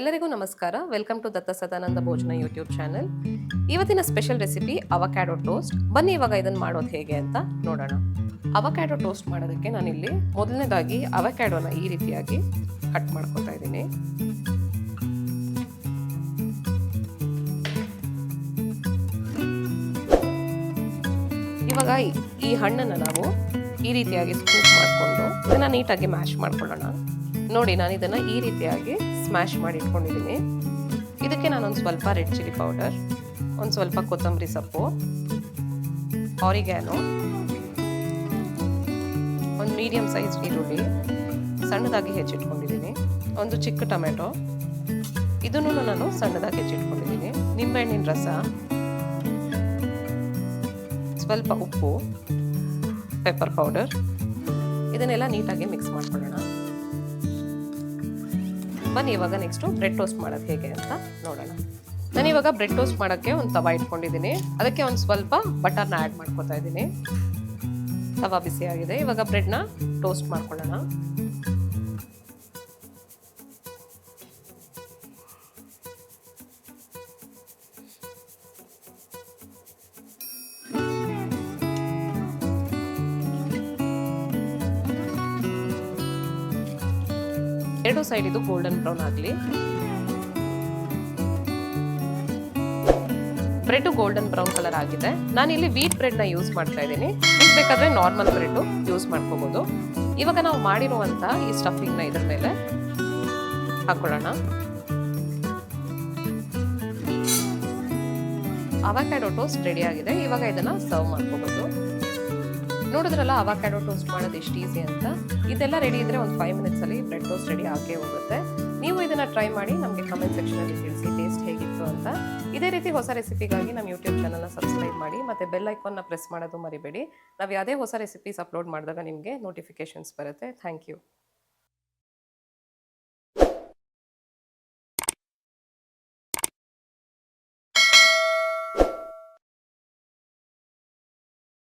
ಎಲ್ಲರಿಗೂ ನಮಸ್ಕಾರ. Welcome to Datta Sadananda Bhojana YouTube channel ಇವತ್ತಿನ ಸ್ಪೆಷಲ್ ರೆಸಿಪಿ ಅವಕ್ಯಾಡೋ ಟೋಸ್ಟ್ ಬನ್ನಿ ಇವಾಗ ಇದನ್ನು ಮಾಡೋದು ಹೇಗೆ ಅಂತ ನೋಡೋಣ. ಅವಕ್ಯಾಡೋ ಟೋಸ್ಟ್ ಮಾಡೋದಕ್ಕೆ ನಾನಿಲ್ಲಿ ಮೊದಲನೇದಾಗಿ ಅವಕ್ಯಾಡೋನ ಈ ರೀತಿಯಾಗಿ ಕಟ್ ಮಾಡ್ಕೊತಾ ಇದ್ದೀನಿ. ಇವಾಗ ಈ- ಹಣ್ಣನ್ನು ನಾವು ಈ ರೀತಿಯಾಗಿ ಸ್ಕೂಪ್ ಮಾಡಿಕೊಂಡು, ಇದನ್ನು ನೀಟಾಗಿ ಮ್ಯಾಶ್ ಮಾಡ್ಕೊಳ್ಳೋಣ. ನೋಡಿ ನಾನು ಇದನ್ನು ಈ ರೀತಿಯಾಗಿ ಸ್ಮ್ಯಾಶ್ ಮಾಡಿ ಇಟ್ಕೊಂಡಿದ್ದೀನಿ ಇದಕ್ಕೆ ನಾನೊಂದು ಸ್ವಲ್ಪ ರೆಡ್ ಚಿಲ್ಲಿ ಪೌಡರ್ ಒಂದು ಸ್ವಲ್ಪ ಕೊತ್ತಂಬರಿ ಸೊಪ್ಪು ಆರಿಗ್ಯಾನು ಒಂದು ಮೀಡಿಯಮ್ ಸೈಜ್ ಈರುಳ್ಳಿ, ಸಣ್ಣದಾಗಿ ಹೆಚ್ಚಿಟ್ಕೊಂಡಿದ್ದೀನಿ ಒಂದು ಚಿಕ್ಕ ಟೊಮೆಟೊ. ಇದನ್ನು ನಾನು ಸಣ್ಣದಾಗಿ ಹೆಚ್ಚಿಟ್ಕೊಂಡಿದ್ದೀನಿ ನಿಂಬೆಹಣ್ಣಿನ ರಸ, ಸ್ವಲ್ಪ ಉಪ್ಪು ಪೆಪ್ಪರ್ ಪೌಡರ್ ಇದನ್ನೆಲ್ಲ ನೀಟಾಗಿ ಮಿಕ್ಸ್ ಮಾಡ್ಕೊಳ್ಳೋಣ. ಬನ್ನಿ, ಇವಾಗ ನೆಕ್ಸ್ಟು ಬ್ರೆಡ್ ಟೋಸ್ಟ್ ಮಾಡೋದು ಹೇಗೆ ಅಂತ ನೋಡೋಣ. ನಾನು ಇವಾಗ ಬ್ರೆಡ್ ಟೋಸ್ಟ್ ಮಾಡೋಕ್ಕೆ ಒಂದು ತವಾ ಇಟ್ಕೊಂಡಿದ್ದೀನಿ. ಅದಕ್ಕೆ ಒಂದು ಸ್ವಲ್ಪ ಬಟರ್ನ ಆ್ಯಡ್ ಮಾಡ್ಕೊತಾ ಇದ್ದೀನಿ. ತವ ಬಿಸಿಯಾಗಿದೆ. ಇವಾಗ ಬ್ರೆಡ್ನ ಟೋಸ್ಟ್ ಮಾಡ್ಕೊಳ್ಳೋಣ. ಎರಡು ಸೈಡ್ ಇದು ಗೋಲ್ಡನ್ ಬ್ರೌನ್ ಆಗಲಿ. ಬ್ರೆಡ್ ಗೋಲ್ಡನ್ ಬ್ರೌನ್ ಕಲರ್ ಆಗಿದೆ. ನಾನು ಇಲ್ಲಿ ವೀಟ್ನ ಯೂಸ್ ಮಾಡ್ತಾ ಇದ್ದೀನಿ. ಇದು ಬೇಕಾದ್ರೆ ನಾರ್ಮಲ್ ಬ್ರೆಡ್ ಯೂಸ್ ಮಾಡ್ಕೋಬಹುದು ಇವಾಗ ನಾವು ಮಾಡಿರುವಂತ ಈ ಸ್ಟಫಿಂಗ್ನ ಇದ್ರ ಮೇಲೆ ಹಾಕೊಳ್ಳೋಣ. ಅವಕಾಡೋ ಟೋಸ್ಟ್ ರೆಡಿ ಆಗಿದೆ. ಇವಾಗ ಇದನ್ನ ಸರ್ವ್ ಮಾಡ್ಕೋಬಹುದು ನೋಡಿದ್ರಲ್ಲ ಅವಕ್ಯಾಡೋ ಟೋಸ್ಟ್ ಮಾಡೋದು ಎಷ್ಟು ಈಸಿ ಅಂತ? ಇದೆಲ್ಲ ರೆಡಿ ಇದ್ರೆ ಒಂದು ಫೈವ್ ಮಿನಿಟ್ಸಲ್ಲಿ ಬ್ರೆಡ್ ಟೋಸ್ಟ್ ರೆಡಿ ಆಗೇ ಹೋಗುತ್ತೆ. ನೀವು ಇದನ್ನ ಟ್ರೈ ಮಾಡಿ ನಮಗೆ ಕಮೆಂಟ್ ಸೆಕ್ಷನಲ್ಲಿ ತಿಳಿಸಿ ಟೇಸ್ಟ್ ಹೇಗಿತ್ತು ಅಂತ. ಇದೇ ರೀತಿ ಹೊಸ ರೆಸಿಪಿಗಾಗಿ ನಮ್ಮ ಯೂಟ್ಯೂಬ್ ಚಾನಲ್ನ ಸಬ್ಸ್ಕ್ರೈಬ್ ಮಾಡಿ, ಮತ್ತೆ ಬೆಲ್ ಐಕಾನ್ನ ಪ್ರೆಸ್ ಮಾಡೋದು ಮರಿಬೇಡಿ. ನಾವು ಯಾವುದೇ ಹೊಸ ರೆಸಿಪೀಸ್ ಅಪ್ಲೋಡ್ ಮಾಡಿದಾಗ ನಿಮಗೆ ನೋಟಿಫಿಕೇಶನ್ಸ್ ಬರುತ್ತೆ. Thank you